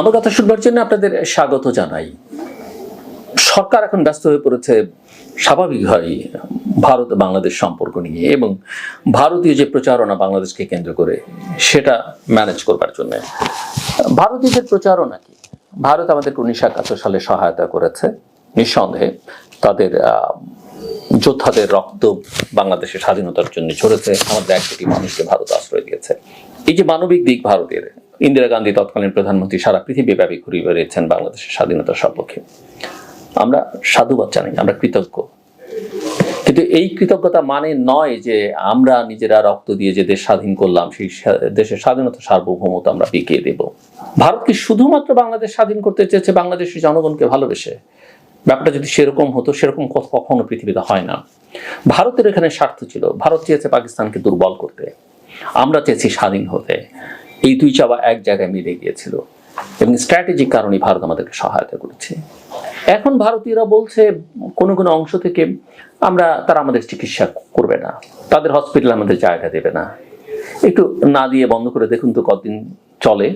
আমার কথা শুনবার জন্য আপনাদের স্বাগত জানাই। সরকার এখন ব্যস্ত হয়ে পড়েছে, স্বাভাবিক হয়, ভারত বাংলাদেশ সম্পর্ক নিয়ে এবং ভারতীয় যে প্রচারণা বাংলাদেশকে কেন্দ্র করে, সেটা ম্যানেজ করবার জন্য। ভারতীয়দের প্রচারণা কি? ভারত আমাদেরকে উনিশশো একাত্তর সালে সহায়তা করেছে। নিঃসন্দেহে তাদের যোদ্ধাদের রক্ত বাংলাদেশের স্বাধীনতার জন্য ঝরেছে। আমাদের এক কোটি মানুষকে ভারত আশ্রয় দিয়েছে। এই যে মানবিক দিক ভারতের ইন্দিরা গান্ধী তৎকালীন প্রধানমন্ত্রী সারা পৃথিবী ব্যাপী ঘুরিয়ে বেড়িয়েছেন বাংলাদেশের স্বাধীনতার সপক্ষে। আমরা সাধুবাদ জানাই আমরা কৃতজ্ঞ। কিন্তু এই কৃতজ্ঞতা মানে নয় যে আমরা নিজেরা রক্ত দিয়ে যে দেশ স্বাধীন করলাম, সেই দেশের স্বাধীনতা সার্বভৌমতা আমরা বিকিয়ে দেব। ভারত কি শুধুমাত্র বাংলাদেশ স্বাধীন করতে চেয়েছে বাংলাদেশের জনগণকে ভালোবেসে? ব্যাপারটা যদি সেরকম হতো, সেরকম কখনো পৃথিবীতে হয় না। ভারতের এখানে স্বার্থ ছিল। ভারত চেয়েছে পাকিস্তানকে দুর্বল করতে। আমরা চেয়েছি স্বাধীন হতে। এই দুই চাওয়া এক জায়গায় মিলে গিয়েছিল এবং স্ট্র্যাটেজিক কারণে ভারত আমাদেরকে সহায়তা করেছে। এখন ভারতীয়রা বলছে, কোনো কোনো অংশ থেকে আমরা, তারা আমাদের চিকিৎসা করবে না। তাদের হসপিটাল আমাদের জায়গা দেবে না। একটু না দিয়ে বন্ধ করে দেখুন তো কতদিন চলে।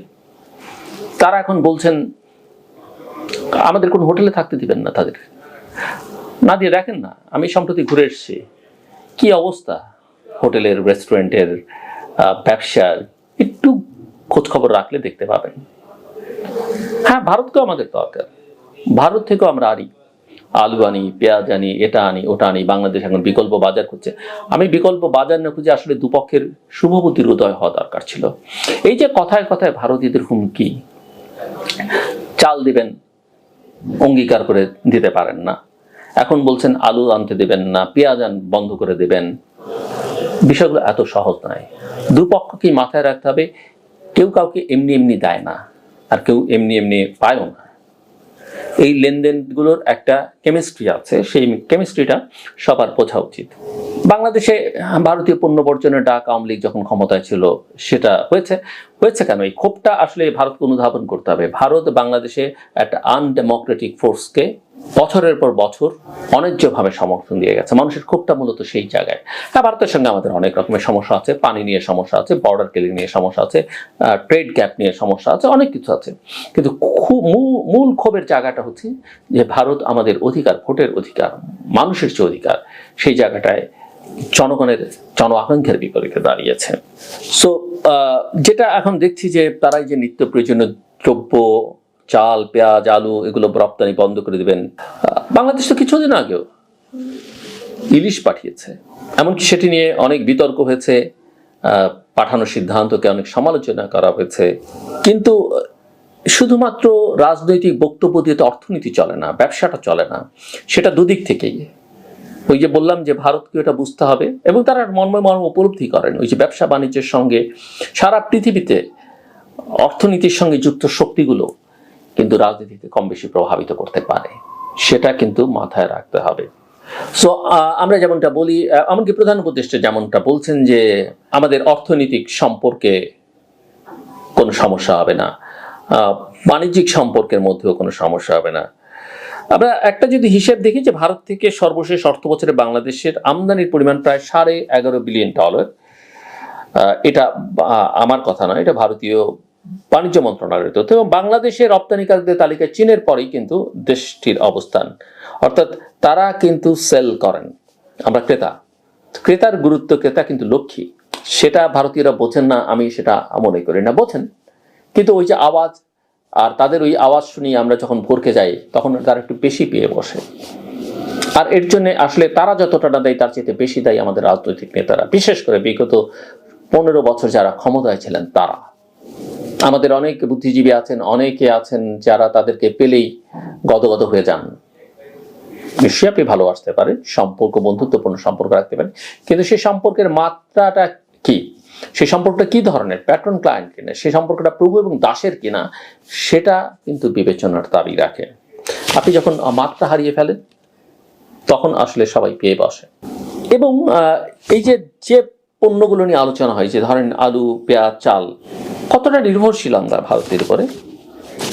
তারা এখন বলছেন, আমাদের কোন হোটেলে থাকতে দিবেন না তাদের। না দিয়ে দেখেন না, আমি সম্প্রতি ঘুরে এসেছি। কি অবস্থা হোটেলের রেস্টুরেন্টের ব্যবসার একটু খোঁজ খবর রাখলে দেখতে পাবেন। হ্যাঁ ভারতকেও আমাদের দরকার। ভারত থেকেও আমরা আনি। আলু আনি, পেঁয়াজ আনি, এটা আনি, ওটা আনি, বাংলাদেশ এখন বিকল্প বাজার খুঁজছে। আমি বিকল্প বাজার না খুঁজে আসলে দুপক্ষের শুভবুদ্ধির উদয় হওয়া দরকার ছিল। এই যে কথায় কথায় ভারতীয়দের হুমকি, চাল দিবেন, অঙ্গীকার করে দিতে পারেন না। এখন বলছেন, আলু আনতে দেবেন না, পেঁয়াজ আন, বন্ধ করে দেবেন। বিষয়গুলো এত সহজ নয়। দুপক্ষকেই মাথায় রাখতে হবে কেউ কাউকে এমনি এমনি দেয় না, আর কেউ এমনি এমনি পায়ও না। এই লেনদেনগুলোর একটা কেমিস্ট্রি আছে, সেই কেমিস্ট্রিটা সবার বোঝা উচিত। বাংলাদেশে ভারতীয় পণ্য বর্জনের ডাক আওয়ামী লীগ যখন ক্ষমতায় ছিল, সেটা হয়েছে। হয়েছে কেন? এই ক্ষোভটা আসলে ভারতকে অনুধাবন করতে হবে। ভারত বাংলাদেশে একটা আনডেমোক্রেটিক ফোর্সকে বছরের পর বছর অন্যায্যভাবে সমর্থন দিয়ে গেছে। মানুষের ক্ষোভটা মূলত সেই জায়গায়। হ্যাঁ ভারতের সঙ্গে আমাদের অনেক রকমের সমস্যা আছে, পানি নিয়ে সমস্যা আছে বর্ডার কেলিং নিয়ে সমস্যা আছে ট্রেড গ্যাপ নিয়ে সমস্যা আছে, অনেক কিছু আছে। কিন্তু মূল ক্ষোভের জায়গাটা হচ্ছে যে ভারত আমাদের অধিকার, ভোটের অধিকার, মানুষের যে অধিকার, সেই জায়গাটায় জনগণের জন আকাঙ্ক্ষার বিপরীতে দাঁড়িয়েছে। সো যেটা এখন দেখছি যে তারাই যে নিত্য প্রয়োজনীয় দ্রব্য চাল, পেঁয়াজ, আলু এগুলো রপ্তানি বন্ধ করে দেবেন। বাংলাদেশ তো কিছুদিন আগেও ইলিশ পাঠিয়েছে। এমনকি সেটি নিয়ে অনেক বিতর্ক হয়েছে। পাঠানোর সিদ্ধান্তকে অনেক সমালোচনা করা হয়েছে। কিন্তু শুধুমাত্র রাজনৈতিক বক্তব্য দিয়ে তো অর্থনীতি চলে না, ব্যবসাটা চলে না, সেটা দুদিক থেকেই। ওই যে বললাম যে ভারতকে এটা বুঝতে হবে এবং তারা মর্মে মর্ম উপলব্ধি করেন। ওই যে ব্যবসা বাণিজ্যের সঙ্গে সারা পৃথিবীতে অর্থনীতির সঙ্গে যুক্ত শক্তিগুলো কিন্তু রাজনীতিতে কম বেশি প্রভাবিত করতে পারে। সেটা কিন্তু মাথায় রাখতে হবে। সো আমরা যেমনটা বলি এমনকি প্রধান উপদেষ্টা যেমনটা বলছেন যে, আমাদের অর্থনৈতিক সম্পর্কে কোনো সমস্যা হবে না। বাণিজ্যিক সম্পর্কের মধ্যেও কোনো সমস্যা হবে না। আমরা একটা যদি হিসেব দেখি যে, ভারত থেকে সর্বশেষ অর্থ বছরে বাংলাদেশের আমদানির পরিমাণ প্রায় সাড়ে এগারো বিলিয়ন ডলার এটা আমার কথা নয়, এটা ভারতীয় বাণিজ্য মন্ত্রণালয়ের তথ্য এবং বাংলাদেশের রপ্তানিকারকদের তালিকায় চীনের পরেই কিন্তু দেশটির অবস্থান। অর্থাৎ তারা কিন্তু সেল করেন। আমরা ক্রেতা। ক্রেতার গুরুত্ব ক্রেতা কিন্তু লক্ষ্মী। সেটা ভারতীয়রা বোঝেন না, আমি সেটা মনে করি না, বোঝেন। কিন্তু ওই যে আওয়াজ আর তাদের ওই আওয়াজ শুনিয়ে আমরা যখন ভোরকে যাই, তখন তারা একটু বেশি পেয়ে বসে। আর এর জন্য আসলে তারা যতটা না দেয়, তার চেয়ে বেশি দেয় আমাদের রাজনৈতিক নেতারা। বিশেষ করে বিগত পনেরো বছর যারা ক্ষমতায় ছিলেন তারা। আমাদের অনেক বুদ্ধিজীবী আছেন, অনেকে আছেন যারা তাদেরকে পেলেই গদগদ হয়ে যান। নিশ্চয়ই আপনি ভালোবাসতে পারেন, সম্পর্ক, বন্ধুত্বপূর্ণ সম্পর্ক রাখতে পারেন। কিন্তু সেই সম্পর্কের মাত্রাটা কি? সেই সম্পর্কটা কি ধরনের? প্যাট্রন ক্লায়েন্ট কিনা? সেই সম্পর্কটা প্রভু এবং দাসের কিনা? সেটা কিন্তু বিবেচনার দাবি রাখে। আপনি যখন মাত্রা হারিয়ে ফেলেন, তখন আসলে সবাই পেয়ে বসে। এবং এই যে যে পণ্যগুলো নিয়ে আলোচনা হয়, যে ধরেন আলু, পেঁয়াজ, চাল কতটা নির্ভরশীল আমরা ভারতের উপরে?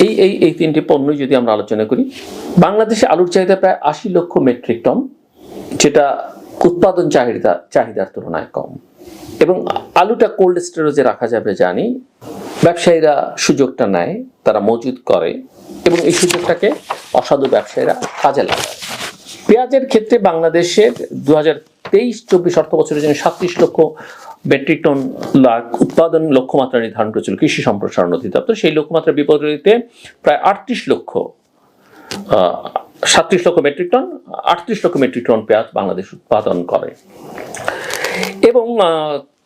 এই এই এই তিনটি পণ্যই যদি আমরা আলোচনা করি, বাংলাদেশে আলুর চাহিদা প্রায় আশি লক্ষ মেট্রিক টন, যেটা উৎপাদন চাহিদা, চাহিদার তুলনায় কম। এবং আলুটা কোল্ড স্টোরেজে রাখা যাবে জানি, ব্যবসায়ীরা সুযোগটা নেয়, তারা মজুদ করে, এবং এই সুযোগটাকে অসাধু ব্যবসায়ীরা কাজে লাগায়। পেঁয়াজের ক্ষেত্রে বাংলাদেশের দু হাজার তেইশ চব্বিশ অর্থ বছরের জন্য সাতত্রিশ লক্ষ মেট্রিক টন লাখ উৎপাদন লক্ষ্যমাত্রা নির্ধারণ করেছিল কৃষি সম্প্রসারণ অধিদপ্তর। সেই লক্ষ্যমাত্রার বিপরীতে প্রায় আটত্রিশ লক্ষ সাতত্রিশ লক্ষ মেট্রিক টন, আটত্রিশ লক্ষ মেট্রিক টন পেঁয়াজ বাংলাদেশ উৎপাদন করে। এবং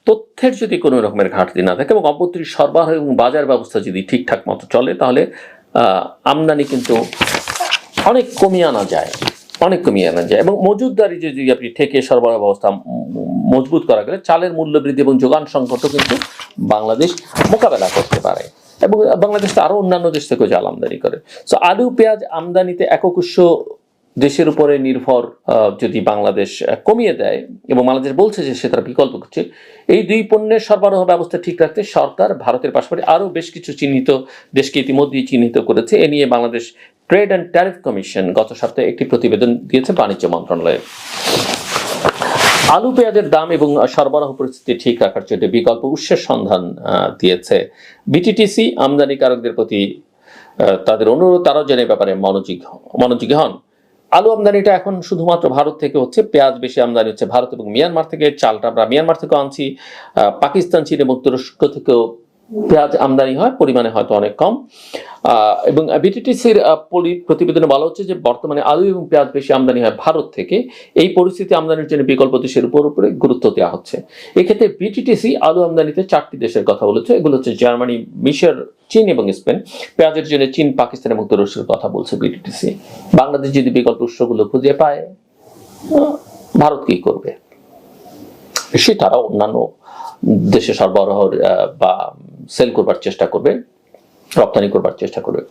তথ্যের যদি কোনো রকমের ঘাটতি না থাকে এবং অভ্যন্তরীণ সরবরাহ এবং বাজার ব্যবস্থা যদি ঠিকঠাক মতো চলে, তাহলে আমদানি কিন্তু অনেক কমিয়ে আনা যায়, অনেক কমিয়ে আনা যায়। এবং মজুদদারি যদি আপনি ঠেকে সরবরাহ ব্যবস্থা মজবুত করা গেলে চালের মূল্য বৃদ্ধি এবং যোগান সংকটও কিন্তু বাংলাদেশ মোকাবেলা করতে পারে। এবং বাংলাদেশ তো আরও অন্যান্য দেশ থেকেও চাল আমদানি করে। সো আলু, পেঁয়াজ আমদানিতে উৎস দেশের উপরে নির্ভর যদি বাংলাদেশ কমিয়ে দেয় এবং বাংলাদেশ বলছে যে সে তার বিকল্প করছে, এই দুই পণ্যের সরবরাহ ব্যবস্থা ঠিক রাখতে সরকার ভারতের পাশাপাশি আরও বেশ কিছু চিহ্নিত দেশকে ইতিমধ্যেই চিহ্নিত করেছে। এ নিয়ে Bangladesh trade and tariff commission গত সপ্তাহে একটি প্রতিবেদন দিয়েছে বাণিজ্য মন্ত্রণালয়ে। আলু পেঁয়াজের দাম এবং সরবরাহ পরিস্থিতি ঠিক রাখার জন্য বিকল্প উৎসের সন্ধান দিয়েছে বিটিটিসি আমদানিকারকদের প্রতি তাদের অনুরোধ, তারাও যেন ব্যাপারে মনোযোগ, মনোযোগী হন। আলু আমদানিটা এখন শুধুমাত্র ভারত থেকে হচ্ছে, পেঁয়াজ বেশি আমদানি হচ্ছে ভারত এবং মিয়ানমার থেকে, চালটা আমরা মিয়ানমার থেকেও আনছি পাকিস্তান, চীন এবং তুরস্ক থেকেও পেঁয়াজ আমদানি হয়, পরিমাণে হয়তো অনেক কম। এবং বিটিটিসির প্রতিবেদনে বলা হচ্ছে যে বর্তমানে আলু এবং পেঁয়াজ বেশি আমদানি হয় ভারত থেকে। এই পরিস্থিতি আমদানির জন্য বিকল্প দেশের উপর উপরে গুরুত্ব দেওয়া হচ্ছে। এক্ষেত্রে বিটিটিসি আলু আমদানিতে চারটি দেশের কথা বলেছে। এগুলো হচ্ছে জার্মানি, মিশর, চীন এবং স্পেন। পেঁয়াজের জন্য চীন, পাকিস্তান এবং তুরস্কের কথা বলছে বিটিটিসি বাংলাদেশ যদি বিকল্প উৎসগুলো খুঁজে পায় ভারত কি করবে? সে তারা অন্যান্য দেশে সরবরাহ বা সেল করবার চেষ্টা করবে, রপ্তানি করবার চেষ্টা করবে।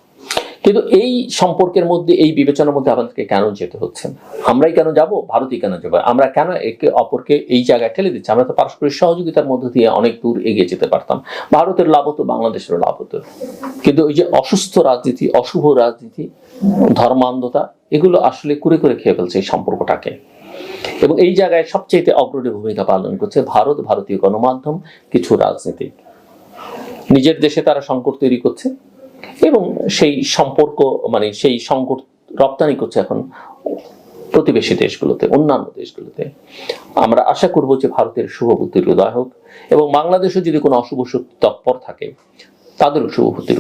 কিন্তু এই সম্পর্কের মধ্যে, এই বিবেচনার মধ্যে আমাদেরকে কেন যেতে হচ্ছে? আমরাই কেন যাব? ভারতই কেন যাব? আমরা কেন একে অপরকে এই জায়গায় ঠেলে দিচ্ছি? আমরা তো পারস্পরিক সহযোগিতার মধ্য দিয়ে অনেক দূর এগিয়ে যেতে পারতাম। ভারতের লাভ হতো, বাংলাদেশেরও লাভ হতো। কিন্তু ওই যে অসুস্থ রাজনীতি, অশুভ রাজনীতি, ধর্মান্ধতা, এগুলো আসলে কুরে করে খেয়ে ফেলছে এই সম্পর্কটাকে। এবং এই জায়গায় সবচেয়ে অগ্রণী ভূমিকা পালন করছে ভারত, ভারতীয় গণমাধ্যম, কিছু রাজনীতিক নিজের দেশে তারা সংকট তৈরি করছে এবং সেই সম্পর্ক মানে সেই সংকট রপ্তানি করছে এখন প্রতিবেশী দেশগুলোতে, অন্যান্য দেশগুলোতে। আমরা আশা করব যে ভারতের শুভ বুদ্ধির উদয় হোক এবং বাংলাদেশে যদি কোনো অশুভ শক্তি তৎপর থাকে, তাদেরও শুভ বুদ্ধির